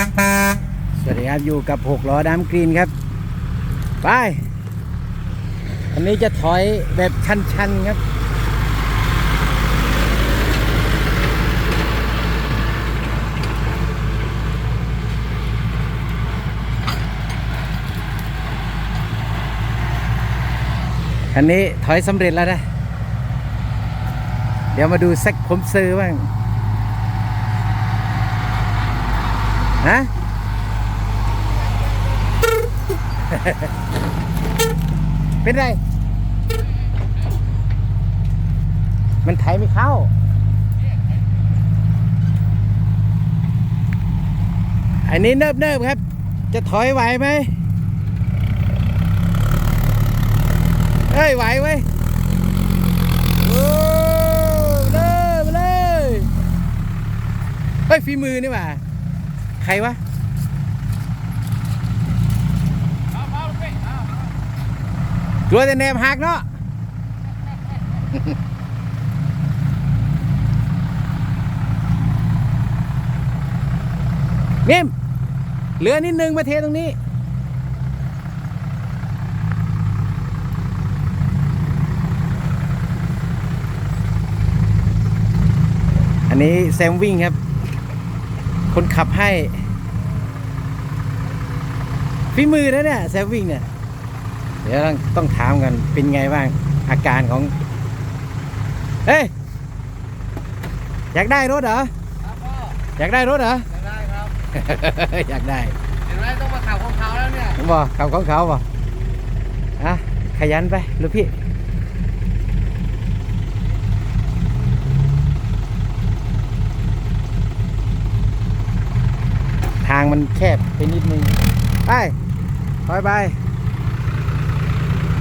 สวัสดีครับอยู่กับหกล้อดำกรีนครับ ไปอันนี้จะถอยแบบชันๆครับอันนี้ถอยสำเร็จแล้วนะ เดี๋ยวมาดูแซกผมซื้อบ้าง ฮะเป็นไร มันไถไม่เข้า อันนี้เนิบเนิบๆครับ จะถอยไหวไหมเอ้ย ไหวไหมโอ้เลยมาเลยเฮ้ยฝีมือนี่หว่า ใครวะกลัวแต่แนมหักเนาะเนมเหลือนิดนึงมาเทตรงนี้อันนี้แซมวิ่งครับ คนขับให้ฝีมือนะเนี่ยแซมวิ่งเนี่ย เดี๋ยวต้องต้องถามกันเป็นไงบ้าง อาการของ เฮ้ย อยากได้รถเหรอ ครับพ่ออยากได้รถเหรอ จะได้ครับ อยากได้ เห็นไหมต้องมาขับของเขาแล้วเนี่ย ผมบอกขับของเขาบอกอะขยันไปลูกพี่ ทาง มันแคบไปนิดนึง ไปถอยไป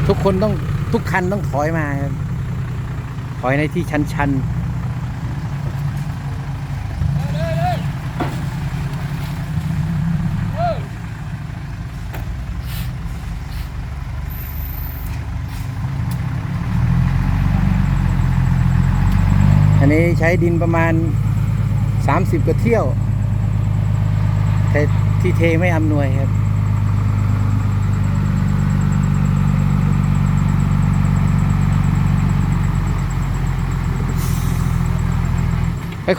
ทุกคนต้องทุกคันต้องถอยมาครับถอยในที่ชันๆอันนี้ใช้ดินประมาณ 30กว่าเที่ยว แต่ที่เทไม่อำนวยครับ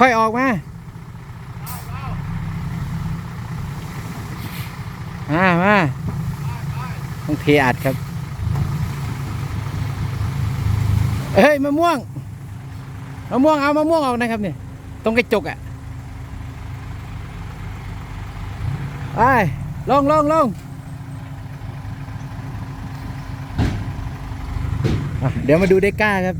ค่อยๆออกมามามาต้องเทอัดครับ เฮ้ยมะม่วง มะม่วงเอามะม่วงออกนะครับเนี่ย ตรงกระจกอะ่ะ ไปลงลงลงเดี๋ยวมาดูเดกก้าครับ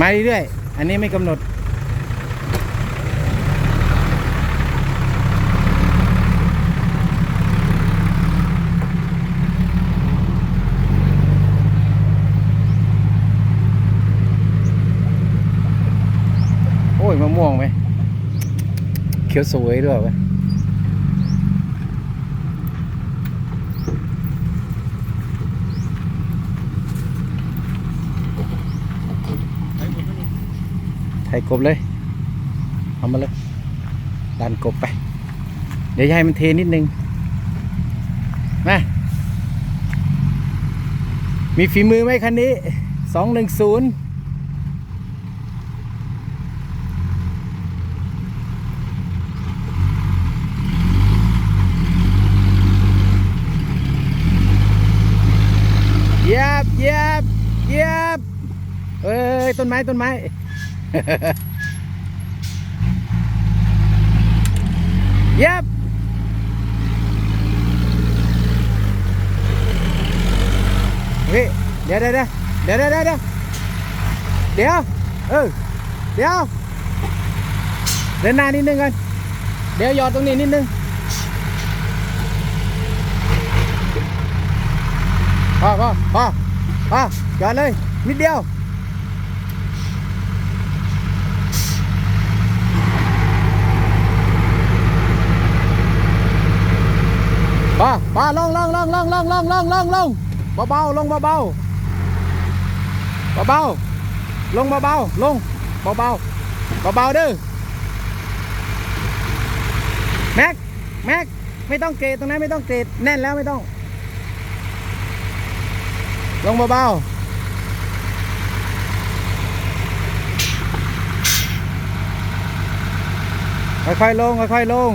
มาเรื่อยๆอันนี้ไม่กำหนด มะม่วงไหมเขียวสวยด้วยเวะไทยกบเลย เอามาเลยดันกบไป เดี๋ยวจะให้มันเทนิดนึงมามีฝีมือไหมคันนี้สองหนึ่งศูนย์ ต้นไม้ต้นไม้ เย็บนี่เดี๋ยวเดี๋ยวเดี๋ยวเดี๋ยวเดี๋ยวเดี๋ยวเดี๋ยวเออเดี๋ยวเดินหน้านิดนึงก่อนเดี๋ยวหยอดตรงนี้นิดนึงพอพอพอพอหยอดเลยนิดเดียว พอพอลงลงลงลงลงลงลงลงลงเบาๆลงเบาๆเบาๆลงเบาๆลงเบาๆเบาๆเด้อแม็กแม็กไม่ต้องเกรดตรงนั้นไม่ต้องเกรดแน่นแล้วไม่ต้อง ลงเบาๆค่อยๆลงค่อยๆลง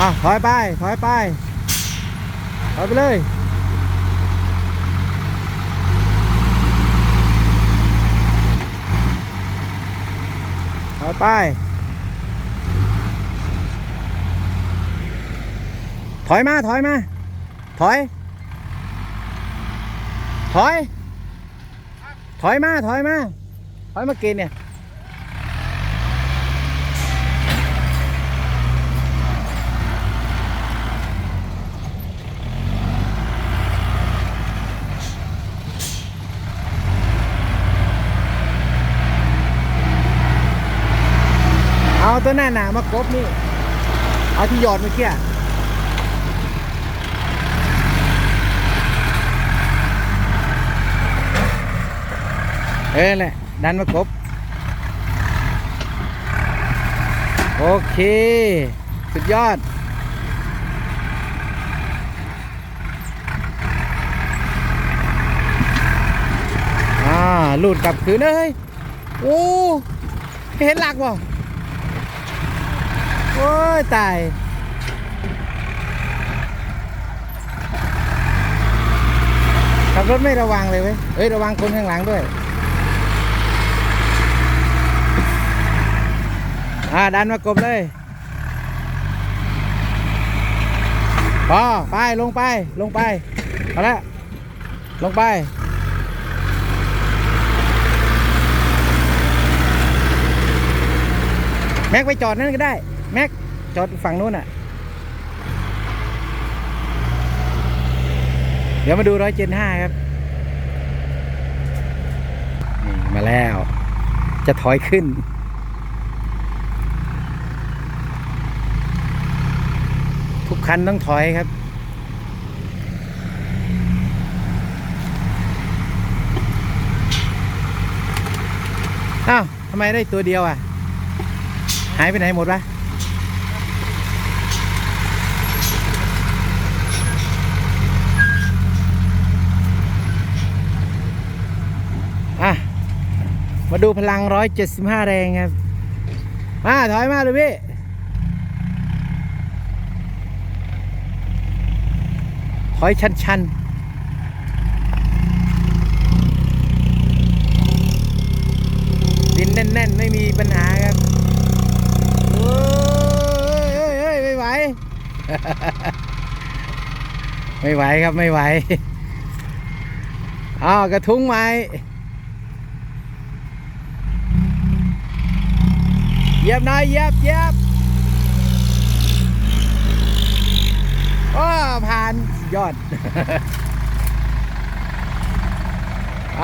อะถอยไปถอยไปถอยไปเลยถอยไปถอยมาถอยมาถอย ถอย ถอยมาถอยมาถอยมากินเนี่ย เอาตัวหน้าหนามากบนี่ เอาที่หยอดเมื่อกี้อะเออแหละดันมากบ โอเค สุดยอดอ่าลูดกลับคืนเอ้ยโอ้ เห็นหลักบ่ โอ้ย ตาย ขับรถไม่ระวังเลยเว้ย เอ้ย ระวังคนข้างหลังด้วย อ่า ดันมากบเลยพอไป ลงไป ลงไป เอาละ ลงไปแม็กไปจอดนั่นก็ได้ แม็ก จอดฝั่งนู้นอะ เดี๋ยวมาดูร้อยเจ็ดห้าครับ นี่มาแล้ว จะถอยขึ้น ทุกคันต้องถอยครับอ้าวทำไมได้ตัวเดียวอะ หายไปไหนหมดวะอะ มาดูพลัง 175 แรงครับ มาถอยมาเลยพี่ ถอยชันๆดินแน่น ๆ ไม่มีปัญหาครับโอ้ยเอ้ยเอ้ยไม่ไหว ไม่ไหวครับไม่ไหวอ้าวกระทุ้งไม้ เหยียบนายเหยียบเหยียบโอ้ผ่านยอด ไป